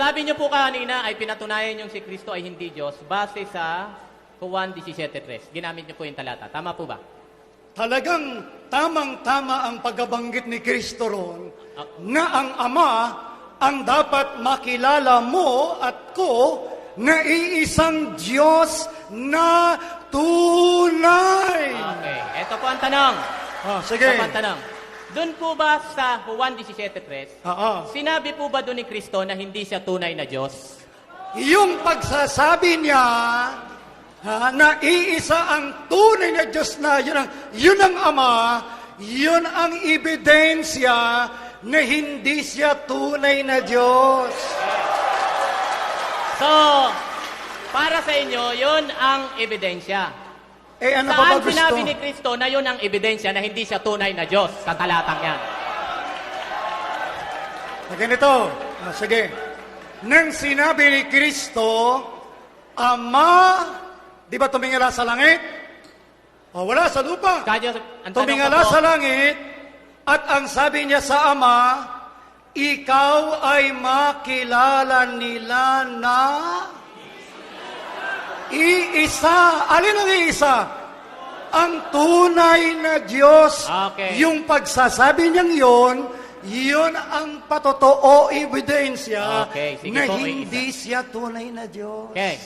Sabi niyo po kanina ay pinatunayan yung si Kristo ay hindi Diyos base sa Juan 17.3. Ginamit niyo po yung talata. Tama po ba? Talagang tamang-tama ang pagbabanggit ni Kristo ron Ah. na ang Ama ang dapat makilala mo at ko na iisang Diyos na tunay. Okay. Ito po ang tanong. Ah, sige. Ito po ang tanong. Doon po ba sa Juan 17.3, Oo. sinabi po ba doon ni Kristo na hindi siya tunay na Diyos? Yung pagsasabi niya ha, na iisa ang tunay na Diyos na yun ang, yun ang Ama, yun ang ebidensya na hindi siya tunay na Diyos. So, para sa inyo, yun ang ebidensya. Eh ano pa ba Saan gusto? sinabi ni Kristo na yun ang ebidensya na hindi siya tunay na Diyos sa talatang yan? Na ganito. Ah, sige. Nang sinabi ni Kristo, Ama, di ba tumingala sa langit? O wala sa lupa. Kadyo, ang tanong ko Tumingala po, sa langit at ang sabi niya sa Ama, ikaw ay makilala nila na iisa. Alin ang iisa? Ang tunay na Diyos. Okay. Yung pagsasabi niyang yon, yun ang patotoo ebidensya Okay, sige na po, hindi siya tunay na Diyos. Okay.